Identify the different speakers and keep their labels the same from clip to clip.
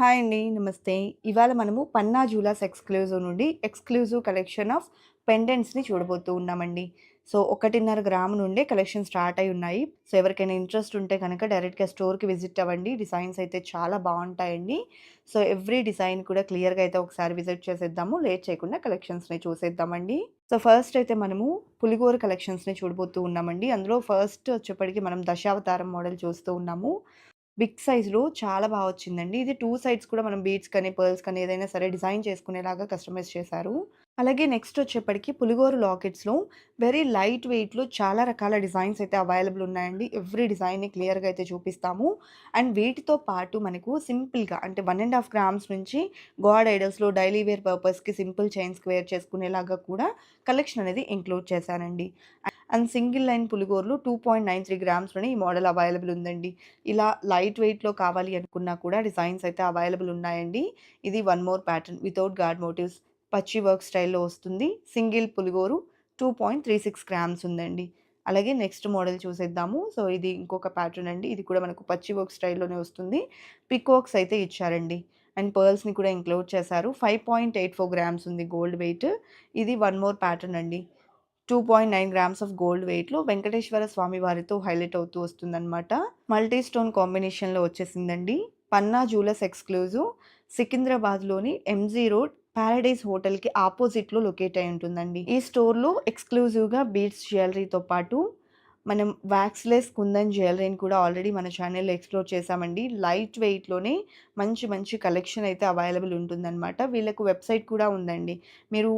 Speaker 1: Hi అండి. నమస్తే. ఇవాళ మనము పన్నా జ్యువెలర్స్ ఎక్స్‌క్లూజివ్ నుండి ఎక్స్‌క్లూజివ్ కలెక్షన్ ఆఫ్ పెండెంట్స్‌ని చూడబోతూ ఉన్నామండి. సో, 1.5 గ్రామ్ నుండే కలెక్షన్ స్టార్ట్ అయి ఉన్నాయి. సో, ఎవరికైనా ఇంట్రెస్ట్ ఉంటే కనుక డైరెక్ట్‌గా స్టోర్‌కి విజిట్ అవ్వండి. డిజైన్స్ అయితే చాలా బాగుంటాయండి సో, ఎవ్రీ డిజైన్ కూడా క్లియర్‌గా అయితే ఒకసారి విజిట్ చేసేద్దాము. లేట్ చేయకుండా కలెక్షన్స్‌ని చూసేద్దామండి. సో, ఫస్ట్ అయితే మనము పులిగోర కలెక్షన్స్‌ని చూడబోతూ ఉన్నామండి. అందులో ఫస్ట్ వచ్చేప్పటికి మనం దశావతారం మోడల్ చూస్తూ ఉన్నాము. బిగ్ సైజ్‌లో చాలా బాగా వచ్చిందండి. ఇది టూ సైడ్స్ కూడా మనం బీడ్స్ కానీ, పర్ల్స్ కానీ ఏదైనా సరే డిజైన్ చేసుకునేలాగా కస్టమైజ్ చేశారు. అలాగే నెక్స్ట్ వచ్చేప్పటికి పులిగోరు లాకెట్స్‌లో వెరీ లైట్ వెయిట్‌లో చాలా రకాల డిజైన్స్ అయితే అవైలబుల్ ఉన్నాయండి. ఎవ్రీ డిజైన్‌ని క్లియర్‌గా అయితే చూపిస్తాము. అండ్ వీటితో పాటు మనకు సింపుల్‌గా అంటే వన్ అండ్ హాఫ్ గ్రామ్స్ నుంచి గాడ్ ఐడల్స్‌లో డైలీ వేర్ పర్పస్‌కి సింపుల్ చైన్స్‌కి వేర్ చేసుకునేలాగా కూడా కలెక్షన్ అనేది ఇంక్లూడ్ చేశానండి. అండ్ సింగిల్ లైన్ పులిగోరలు 2.93 గ్రామ్స్‌లోనే ఈ మోడల్ అవైలబుల్ ఉందండి. ఇలా లైట్ వెయిట్‌లో కావాలి అనుకున్నా కూడా డిజైన్స్ అయితే అవైలబుల్ ఉన్నాయండి. ఇది one more pattern without god motives పచ్చి వర్క్ స్టైల్‌లో వస్తుంది. సింగిల్ పులిగోరు 2.36 గ్రామ్స్ ఉందండి. అలాగే నెక్స్ట్ మోడల్ చూసేద్దాము. సో, ఇది ఇంకొక ప్యాటర్న్ అండి. ఇది కూడా మనకు పచ్చి వర్క్ స్టైల్‌లోనే వస్తుంది. పికాక్స్ అయితే ఇచ్చారండి. అండ్ పర్ల్స్‌ని కూడా ఇంక్లూడ్ చేశారు. 5.84 గ్రామ్స్ ఉంది గోల్డ్ వెయిట్. ఇది వన్ మోర్ ప్యాటర్న్ అండి. 2.9 గ్రామ్స్ ఆఫ్ గోల్డ్ వెయిట్‌లో వెంకటేశ్వర స్వామి వారితో హైలైట్ అవుతూ వస్తుందన్నమాట మల్టీ స్టోన్ కాంబినేషన్‌లో వచ్చేసిందండి. పన్నా జ్యువెలర్స్ ఎక్స్‌క్లూజివ్ సికింద్రాబాద్‌లోని ఎంజీ రోడ్ ప్యారడైజ్ హోటల్‌కి ఆపోజిట్లో లొకేట్ అయి ఉంటుందండి. ఈ స్టోర్‌లో ఎక్స్‌క్లూజివ్‌గా బీడ్స్ జ్యువెలరీతో పాటు మనం వ్యాక్స్లెస్ కుందన్ జ్యువెలరీని కూడా ఆల్రెడీ మన ఛానల్లో ఎక్స్‌ప్లోర్ చేశామండి. లైట్ వెయిట్‌లోనే మంచి మంచి కలెక్షన్ అయితే అవైలబుల్ ఉంటుందనమాట. వీళ్ళకు వెబ్‌సైట్ కూడా ఉందండి. మీరు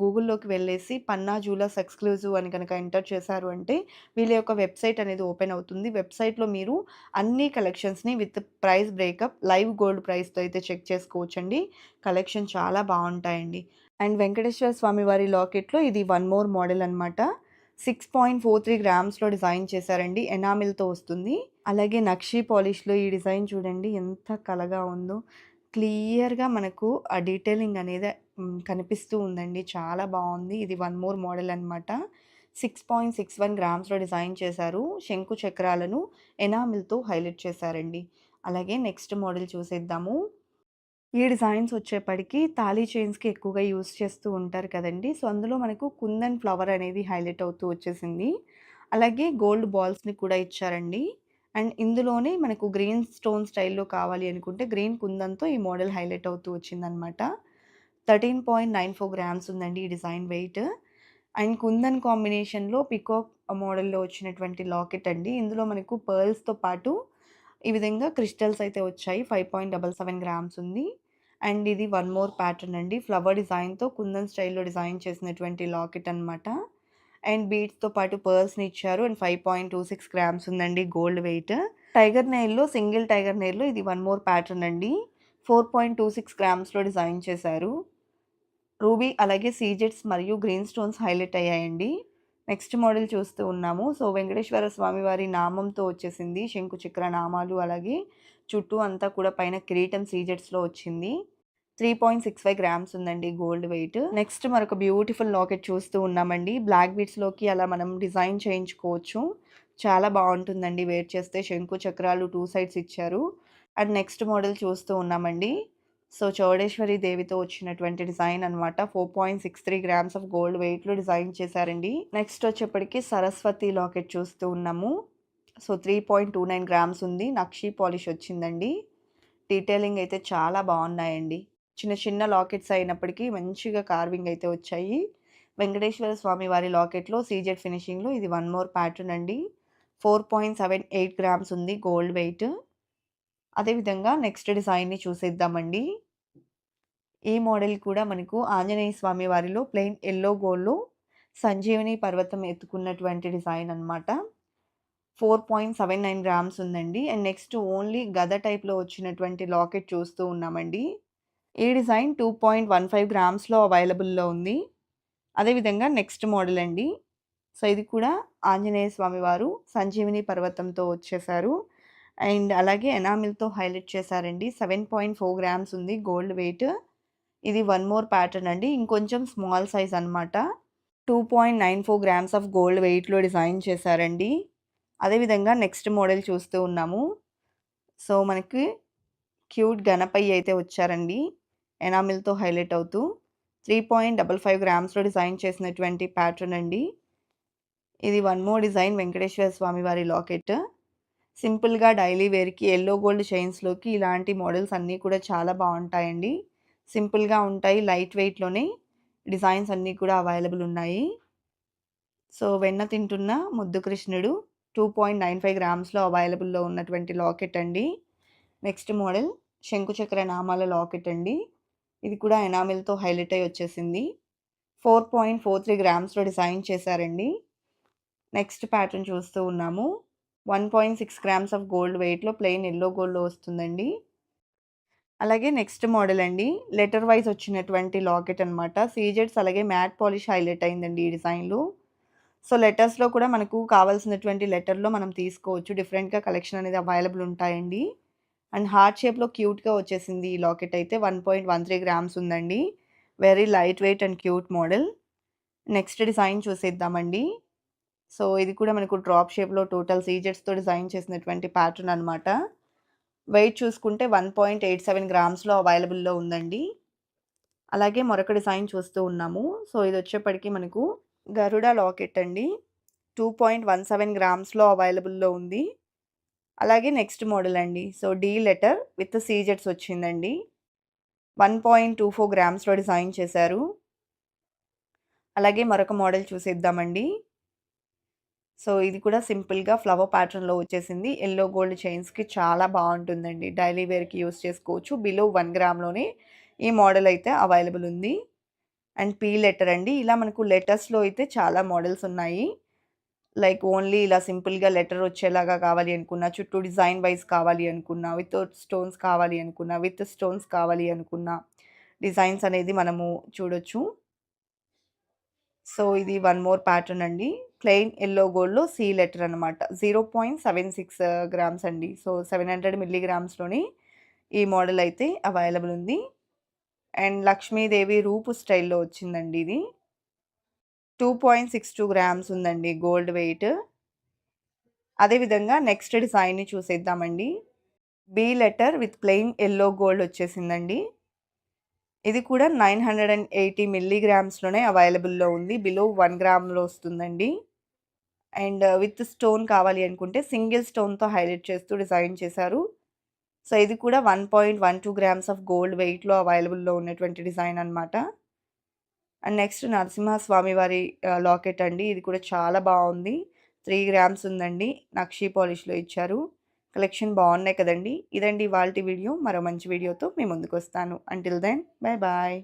Speaker 1: గూగుల్‌లోకి వెళ్ళేసి పన్నా జూలస్ ఎక్స్‌క్లూజివ్ అని కనుక ఎంటర్ చేశారు అంటే వీళ్ళ యొక్క వెబ్‌సైట్ అనేది ఓపెన్ అవుతుంది. వెబ్‌సైట్‌లో మీరు అన్ని కలెక్షన్స్‌ని with price breakup live gold ప్రైస్‌తో అయితే చెక్ చేసుకోవచ్చండి. కలెక్షన్ చాలా బాగుంటాయండి అండ్ వెంకటేశ్వర స్వామి వారి లాకెట్‌లో ఇది వన్ మోర్ మోడల్ అనమాట. 6.43 గ్రామ్స్‌లో డిజైన్ చేశారండి. ఎనామిల్‌తో వస్తుంది. అలాగే నక్షి పాలిష్‌లో ఈ డిజైన్ చూడండి ఎంత కలగా ఉందో. క్లియర్‌గా మనకు ఆ డీటెయిలింగ్ అనేది కనిపిస్తూ ఉందండి. చాలా బాగుంది ఇది వన్ మోర్ మోడల్ అనమాట. 6.61 గ్రామ్స్‌లో డిజైన్ చేశారు. శంకు చక్రాలను ఎనామిల్‌తో హైలైట్ చేశారండి. అలాగే నెక్స్ట్ మోడల్ చూసేద్దాము. ఈ డిజైన్స్ వచ్చేప్పటికి తాళీ చైన్స్‌కి ఎక్కువగా యూజ్ చేస్తూ ఉంటారు కదండీ! సో, అందులో మనకు కుందన్ ఫ్లవర్ అనేది హైలైట్ అవుతూ వచ్చేసింది. అలాగే గోల్డ్ బాల్స్‌ని కూడా ఇచ్చారండి. అండ్ ఇందులోనే మనకు గ్రీన్ స్టోన్ స్టైల్‌లో కావాలి అనుకుంటే గ్రీన్ కుందన్‌తో ఈ మోడల్ హైలైట్ అవుతూ వచ్చిందనమాట. 13.94 గ్రామ్స్ ఉందండి ఈ డిజైన్ వెయిట్. అండ్ కుందన్ కాంబినేషన్‌లో పికాక్ మోడల్‌లో వచ్చినటువంటి లాకెట్ అండి. ఇందులో మనకు పర్ల్స్‌తో పాటు ఈ విధంగా క్రిస్టల్స్ అయితే వచ్చాయి. 5.77 గ్రామ్స్ ఉంది. అండ్ ఇది వన్ మోర్ ప్యాటర్న్ అండి. ఫ్లవర్ డిజైన్‌తో కుందన్ స్టైల్‌లో డిజైన్ చేసినటువంటి లాకెట్ అనమాట. అండ్ బీడ్స్‌తో పాటు పర్ల్స్‌ని ఇచ్చారు. అండ్ 5.26 గ్రామ్స్ ఉందండి గోల్డ్ వెయిట్. టైగర్ నెయిల్‌లో సింగిల్ టైగర్ నెయిల్‌లో ఇది వన్ మోర్ ప్యాటర్న్ అండి. 4.26 గ్రామ్స్‌లో డిజైన్ చేశారు. రూబీ అలాగే సీజెట్స్ మరియు గ్రీన్ స్టోన్స్ హైలైట్ అయ్యాయండి. నెక్స్ట్ మోడల్ చూస్తూ ఉన్నాము. సో, వెంకటేశ్వర స్వామి వారి నామంతో వచ్చేసింది. శంకు చక్ర నామాలు అలాగే చుట్టూ అంతా కూడా పైన కిరీటం సీజెట్స్లో వచ్చింది. 3.65 గ్రామ్స్ ఉందండి గోల్డ్ వెయిట్. నెక్స్ట్ మరొక బ్యూటిఫుల్ లాకెట్ చూస్తూ ఉన్నామండి. బ్లాక్ బీట్స్లోకి అలా మనం డిజైన్ చేయించుకోవచ్చు. చాలా బాగుంటుందండి వేర్ చేస్తే. శంకు చక్రాలు టూ సైడ్స్ ఇచ్చారు. అండ్ నెక్స్ట్ మోడల్ చూస్తూ ఉన్నామండి. సో, చౌడేశ్వరి దేవితో వచ్చినటువంటి డిజైన్ అనమాట. 4.63 గ్రామ్స్ ఆఫ్ గోల్డ్ వెయిట్‌లో డిజైన్ చేశారండి. నెక్స్ట్ వచ్చేప్పటికి సరస్వతి లాకెట్ చూస్తూ ఉన్నాము. సో, 3.29 గ్రామ్స్ ఉంది. నక్షి పాలిష్ వచ్చిందండి. డీటెయిలింగ్ అయితే చాలా బాగున్నాయండి చిన్న చిన్న లాకెట్స్ అయినప్పటికీ మంచిగా కార్వింగ్ అయితే వచ్చాయి. వెంకటేశ్వర స్వామి వారి లాకెట్‌లో సీజెడ్ ఫినిషింగ్‌లో ఇది వన్ మోర్ ప్యాటర్న్ అండి. 4.78 గ్రామ్స్ ఉంది గోల్డ్ వెయిట్. అదేవిధంగా నెక్స్ట్ డిజైన్‌ని చూసేద్దామండి. ఈ మోడల్ కూడా మనకు ఆంజనేయ స్వామి వారిలో ప్లెయిన్ ఎల్లో గోల్డ్‌లో సంజీవని పర్వతం ఎత్తుకున్నటువంటి డిజైన్ అనమాట. 4.79 గ్రామ్స్ ఉందండి. అండ్ నెక్స్ట్ ఓన్లీ గద టైప్‌లో వచ్చినటువంటి లాకెట్ చూస్తూ ఉన్నామండి. ఈ డిజైన్ 2.15 గ్రామ్స్‌లో అవైలబుల్‌లో ఉంది. అదేవిధంగా నెక్స్ట్ మోడల్ అండి. సో, ఇది కూడా ఆంజనేయ స్వామి వారు సంజీవిని పర్వతంతో వచ్చేసారు అండ్ అలాగే ఎనామిల్‌తో హైలైట్ చేశారండి. 7.4 గ్రామ్స్ ఉంది గోల్డ్ వెయిట్. ఇది వన్ మోర్ ప్యాటర్న్ అండి. ఇంకొంచెం స్మాల్ సైజ్ అనమాట. 2.94 గ్రామ్స్ ఆఫ్ గోల్డ్ వెయిట్‌లో డిజైన్ చేశారండి. అదేవిధంగా నెక్స్ట్ మోడల్ చూస్తూ ఉన్నాము. సో, మనకి క్యూట్ గణపయ్య అయితే వచ్చారండి. ఎనామిల్‌తో హైలైట్ అవుతూ 3.55 గ్రామ్స్‌లో డిజైన్ చేసినటువంటి ప్యాటర్న్ అండి. ఇది one more design Venkateswara Swamy వారి లాకెట్. సింపుల్‌గా డైలీ వేర్‌కి ఎల్లో గోల్డ్ చైన్స్‌లోకి ఇలాంటి మోడల్స్ అన్నీ కూడా చాలా బాగుంటాయండి సింపుల్‌గా ఉంటాయి. లైట్ వెయిట్‌లోనే డిజైన్స్ అన్నీ కూడా అవైలబుల్ ఉన్నాయి. సో, వెన్న తింటున్న ముద్దు కృష్ణుడు 2.95 గ్రామ్స్‌లో అవైలబుల్‌లో ఉన్నటువంటి లాకెట్ అండి. నెక్స్ట్ మోడల్ శంకుచక్ర నామాల లాకెట్ అండి. ఇది కూడా ఎనామిల్‌తో హైలైట్ అయ్యి వచ్చేసింది. 4.43 గ్రామ్స్‌లో డిజైన్ చేశారండి. నెక్స్ట్ ప్యాటర్న్ చూస్తూ ఉన్నాము. 1.6 గ్రామ్స్ ఆఫ్ గోల్డ్ వెయిట్‌లో ప్లెయిన్ ఎల్లో గోల్డ్‌లో వస్తుందండి. అలాగే నెక్స్ట్ మోడల్ అండి. లెటర్ వైజ్ వచ్చినటువంటి లాకెట్ అనమాట. సీజెట్స్ అలాగే మ్యాట్ పాలిష్ హైలైట్ అయిందండి ఈ డిజైన్లు సో, లెటర్స్‌లో కూడా మనకు కావాల్సినటువంటి లెటర్‌లో మనం తీసుకోవచ్చు. డిఫరెంట్‌గా కలెక్షన్ అనేది అవైలబుల్ ఉంటాయండి. అండ్ హార్ట్ షేప్‌లో క్యూట్‌గా వచ్చేసింది ఈ లాకెట్ అయితే 1.13 గ్రామ్స్ ఉందండి. Very light weight and cute model. Next design చూసేద్దామండి. సో, ఇది కూడా మనకు డ్రాప్ షేప్‌లో టోటల్ సీజెట్స్తో డిజైన్ చేసినటువంటి ప్యాటర్న్ అనమాట. వెయిట్ చూసుకుంటే 1.87 గ్రామ్స్‌లో అవైలబుల్‌లో ఉందండి. అలాగే మరొక డిజైన్ చూస్తూ ఉన్నాము. సో, ఇది వచ్చేప్పటికీ మనకు గరుడ లాకెట్ అండి. 2.17 గ్రామ్స్‌లో అవైలబుల్‌లో ఉంది. అలాగే నెక్స్ట్ మోడల్ అండి. సో, డీ లెటర్ విత్ సీజెడ్స్ వచ్చిందండి. 1.24 గ్రామ్స్‌లో డిజైన్ చేశారు. అలాగే మరొక మోడల్ చూసేద్దామండి. సో, ఇది కూడా సింపుల్‌గా ఫ్లవర్ ప్యాటర్న్‌లో వచ్చేసింది. ఎల్లో గోల్డ్ చైన్స్‌కి చాలా బాగుంటుందండి డైలీ వేర్‌కి యూస్ చేసుకోవచ్చు. బిలో వన్ గ్రామ్‌లోనే ఈ మోడల్ అయితే అవైలబుల్ ఉంది. అండ్ పీ లెటర్ అండి. ఇలా మనకు లెటర్స్‌లో అయితే చాలా మోడల్స్ ఉన్నాయి. లైక్ ఓన్లీ ఇలా సింపుల్‌గా లెటర్ వచ్చేలాగా కావాలి అనుకున్నా, చుట్టూ డిజైన్ వైస్ కావాలి అనుకున్నా, వితౌట్ స్టోన్స్ కావాలి అనుకున్నా, విత్ స్టోన్స్ కావాలి అనుకున్నా, డిజైన్స్ అనేది మనము చూడొచ్చు. సో, ఇది వన్ మోర్ ప్యాటర్న్ అండి. ప్లెయిన్ ఎల్లో గోల్డ్‌లో సి లెటర్ అనమాట. 0.76 గ్రామ్స్ అండి. సో, 700 మిల్లీగ్రామ్స్‌లోని ఈ మోడల్ అయితే అవైలబుల్ ఉంది. అండ్ లక్ష్మీదేవి రూపు స్టైల్‌లో వచ్చిందండి ఇది. 2.62 గ్రామ్స్ ఉందండి గోల్డ్ వెయిట్. అదే విధంగా నెక్స్ట్ డిజైన్‌ని చూసేద్దామండి. B letter with plain yellow gold వచ్చేసిందండి. ఇది కూడా 980 మిల్లీగ్రామ్స్‌లోనే అవైలబుల్‌లో ఉంది. బిలో వన్ గ్రామ్‌లో వస్తుందండి. అండ్ uh, విత్ స్టోన్ కావాలి అనుకుంటే సింగిల్ స్టోన్‌తో హైలైట్ చేస్తూ డిజైన్ చేశారు. సో, ఇది కూడా 1.12 గ్రామ్స్ ఆఫ్ గోల్డ్ వెయిట్‌లో అవైలబుల్‌లో ఉన్నటువంటి డిజైన్ అనమాట. అండ్ నెక్స్ట్ నరసింహస్వామి వారి uh, లాకెట్ అండి. ఇది కూడా చాలా బాగుంది త్రీ గ్రామ్స్ ఉందండి. నక్షీ పాలిష్‌లో ఇచ్చారు. కలెక్షన్ బాగున్నాయి కదండీ! ఇదండి వాళ్ళ వీడియో. మరో మంచి వీడియోతో మీ ముందుకొస్తాను. Until then bye bye.